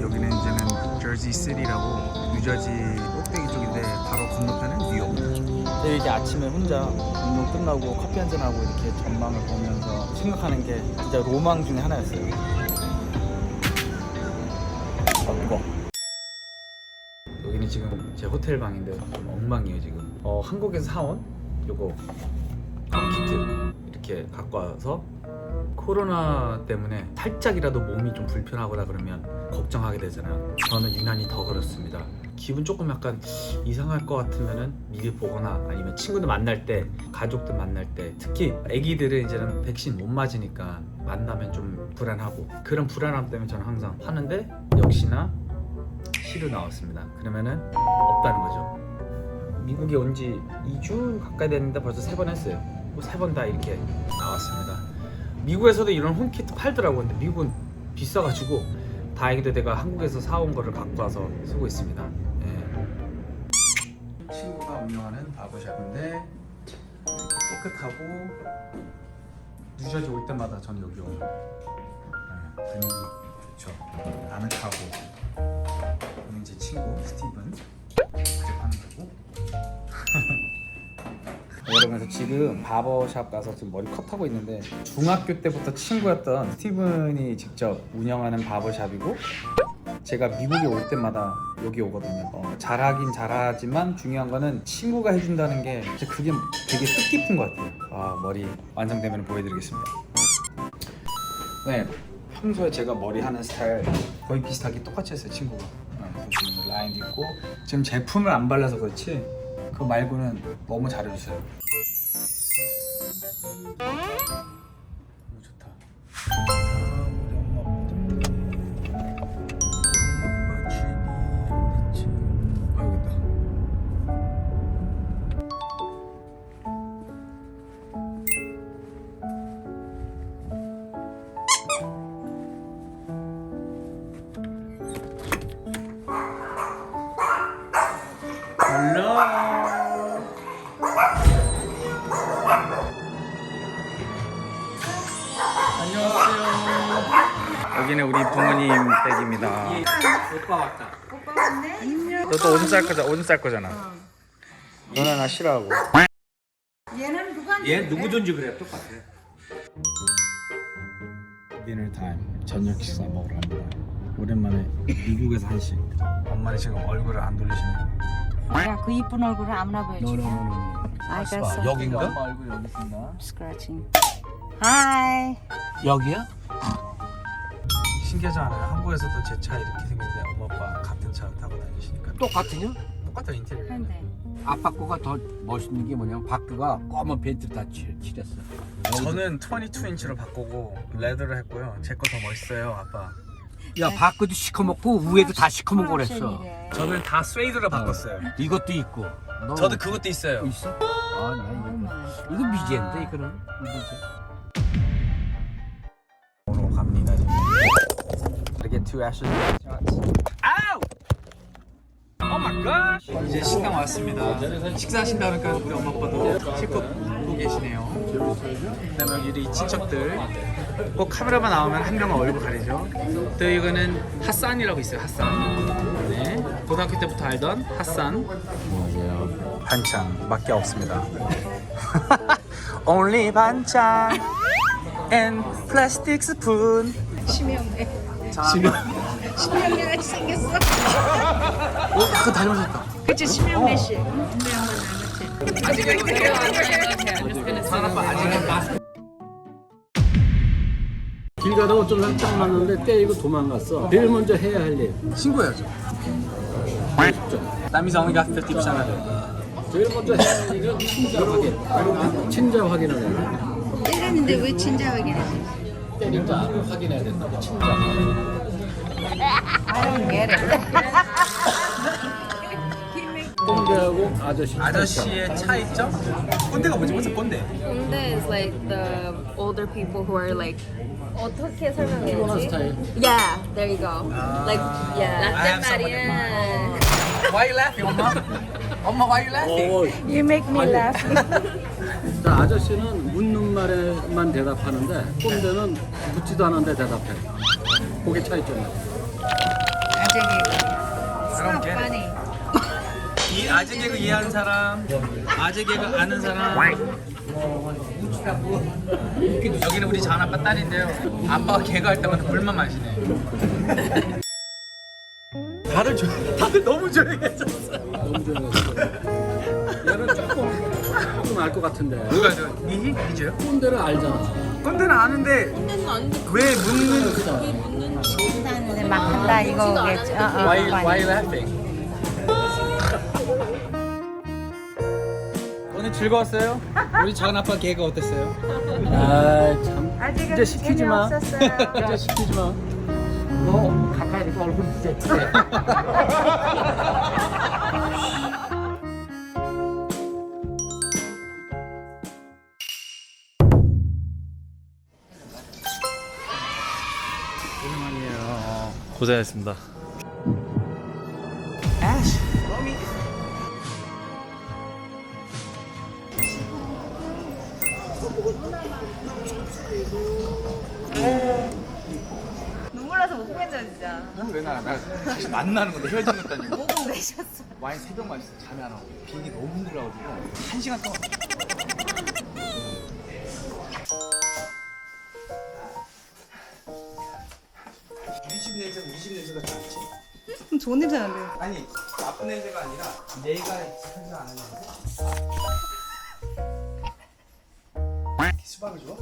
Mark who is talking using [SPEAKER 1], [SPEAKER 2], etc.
[SPEAKER 1] 여기는 이제는 저지 시티라고 뉴저지 꼭대기 쪽인데 바로 건너편은 뉴욕.
[SPEAKER 2] 네, 이렇게 아침에 혼자 운동 끝나고 커피 한 잔 하고 이렇게 전망을 보면서 생각하는 게 진짜 로망 중에 하나였어요. 어, 이거. 여기는 지금 제 호텔 방인데 좀 엉망이에요 지금. 어 한국에서 사온 요거 컴 키트 이렇게 갖고 와서 코로나 때문에 살짝이라도 몸이 좀 불편하거나 그러면 걱정하게 되잖아요. 저는 유난히 더 그렇습니다. 기분 조금 약간 이상할 것 같으면은 미리 보거나 아니면 친구들 만날 때, 가족들 만날 때, 특히 아기들은 이제는 백신 못 맞으니까 만나면 좀 불안하고 그런 불안함 때문에 저는 항상 하는데 역시나 시로 나왔습니다. 그러면은 없다는 거죠. 미국에 온 지 2주 가까이 됐는데 벌써 세 번 했어요. 뭐세번 다 이렇게 나왔습니다. 미국에서도 이런 홈키트 팔더라고. 근데 미국은 비싸가지고 다행히도 내가 한국에서 사온 거를 갖고 와서 쓰고 있습니다. 예. 친구가 운영하는 바버샵인데 깨끗하고 뉴저지 올 때마다 전 여기 오는 예, 분위기 좋죠. 아늑하고. 오늘 제 친구 스티븐 저 지금 바버샵 가서 지금 머리 컷하고 있는데 중학교 때부터 친구였던 스티븐이 직접 운영하는 바버샵이고 제가 미국에 올 때마다 여기 오거든요. 어, 잘하긴 잘하지만 중요한 거는 친구가 해준다는 게 그게 되게 뜻깊은 것 같아요. 아 머리 완성되면 보여드리겠습니다. 네 평소에 제가 머리 하는 스타일 거의 비슷하게 똑같이 했어요 친구가. 어, 라인도 있고 지금 제품을 안 발라서 그렇지 그거 말고는 너무 잘해주세요 안녕하세요. 여기는 우리 부모님 댁입니다.
[SPEAKER 3] 오빠 왔다.
[SPEAKER 1] 너도 오줌 쌀 거잖아. 오줌 쌀 거잖아. 너나 나 싫어하고.
[SPEAKER 4] 얘는 누가
[SPEAKER 3] 얘 누구든지 그래 똑같아.
[SPEAKER 1] 디너 타임 저녁 식사 먹으러 갑니다. 오랜만에 미국에서 한식. 엄마는 지금 얼굴을 안 돌리시네요.
[SPEAKER 4] 야, 그 이쁜 얼굴을 아무나 보여줘. 알겠어.
[SPEAKER 3] 여긴가?
[SPEAKER 2] 엄마 얼굴 여기 있습니다
[SPEAKER 4] 스크래칭. 하이.
[SPEAKER 3] 여기야?
[SPEAKER 1] 신기하지 않아요? 한국에서도 제 차 이렇게 생겼는데 엄마 아빠 같은 차 타고 다니시니까
[SPEAKER 3] 똑같으냐?
[SPEAKER 1] 똑같은 인테리어.
[SPEAKER 4] 한데.
[SPEAKER 3] 아빠 거가 더 멋있는 게 뭐냐면 바크가 검은 벤트 다 칠, 칠했어.
[SPEAKER 1] 저는 22인치로 바꾸고 레더를 했고요. 제 거 더 멋있어요, 아빠.
[SPEAKER 3] 야 바크도 시커멓고 위에도 다 시커먼 거랬어.
[SPEAKER 1] 저는 다 스웨이드로 바꿨어요.
[SPEAKER 3] 이것도 있고. 너
[SPEAKER 1] 저도 그것도 있어요.
[SPEAKER 3] 있어? 아, 나 이거. 이거 미제인데 이거는 미제.
[SPEAKER 1] 지금. Gotta get two ashes. 아우! 오 마이 갓! 이제 식당 왔습니다. 식사하신다 그러니까 우리 엄마 아빠도 실컷 보고 계시네요. 그다음에 우리 친척들 꼭 카메라만 나오면 한 명은 얼굴 가리죠. 또 이거는 핫산이라고 있어요. 핫산. 네. 고등학교 때부터 알던 핫산. 안녕하세요. 반찬 밖에 없습니다. Only 반찬 and plastic spoon.
[SPEAKER 4] 심형래.
[SPEAKER 1] 심형.
[SPEAKER 4] 심형래 같이 생겼어.
[SPEAKER 1] 어, 그거 닮으셨다.
[SPEAKER 4] 그치, 심형래 씨. 응? 닮았지.
[SPEAKER 1] 사랑아빠 아직은
[SPEAKER 5] 길 가다가 좀 살짝 맞는데 때리고 도망갔어. 제일 먼저 해야 할 일.
[SPEAKER 1] 신고해야죠. That means I only got 50% of it.
[SPEAKER 5] 제일 먼저 해야 할 일은 친자 확인. 친자 확인을 해야 돼.
[SPEAKER 4] 때렸는데 왜 친자 확인하지?
[SPEAKER 5] 때린 자 확인해야 된다고 친자.
[SPEAKER 4] I don't get it.
[SPEAKER 5] 꼰대하고 아저씨.
[SPEAKER 1] 아저씨의 차이점? 꼰대가 뭐지? 무슨 꼰대?
[SPEAKER 6] Honda is like the older people who are like 어떻게 설명해야지?
[SPEAKER 5] 스타일.
[SPEAKER 6] Yeah, there you go. Like yeah.
[SPEAKER 1] I have
[SPEAKER 6] 란
[SPEAKER 1] someone in
[SPEAKER 6] 말이야.
[SPEAKER 1] Why you laughing, 엄마? 엄마, why you laughing?
[SPEAKER 5] 어,
[SPEAKER 4] You make me laugh.
[SPEAKER 5] 자, 아저씨는 묻는 말 말에만 대답하는데 꼰대는 묻지도 않았는데 대답해. 그게 차이점이야.
[SPEAKER 2] 그럼 걔. 이 아재 개그 이해하는 사람, 아재 개그 아는 사람. 여기는 우리 작은 아빠 딸인데요. 아빠가 개그 할 때마다 물만 마시네. 다들 조, 다들 너무 조용해졌어.
[SPEAKER 5] 너무 좋아했어. 얘는 조금 조금 알 것 같은데.
[SPEAKER 2] 누가 저 니히 니죠?
[SPEAKER 5] 꼰대를 알잖아.
[SPEAKER 2] 꼰대는 아는데 왜 묻는?
[SPEAKER 4] 근데 막 한다 이거겠지. 어, 어,
[SPEAKER 2] Why
[SPEAKER 4] 많이.
[SPEAKER 2] why laughing? 오늘 즐거웠어요? 우리 작은 아빠 개그 어땠어요?
[SPEAKER 5] 아 참.
[SPEAKER 4] 아직은
[SPEAKER 2] 이제 시키지 마.
[SPEAKER 4] 재미없었어요.
[SPEAKER 2] 이제 시키지 마.
[SPEAKER 5] 너 가까이 서 얼굴 진짜
[SPEAKER 2] 고생했습니다.
[SPEAKER 4] 눈물 나서 못 보겠다 진짜.
[SPEAKER 2] 왜 나? 나 사실 만나는 건데 아니고.
[SPEAKER 4] 목은 내셨어.
[SPEAKER 2] 와인 세병 마셨어. 잠이 안 오고. 비행기 너무 힘들어가지고 한 시간 동안.
[SPEAKER 4] 좋은 냄새 나는데.
[SPEAKER 2] 아니 나쁜 냄새가 아니라 내가 안 하는 냄새. 수박을 줘?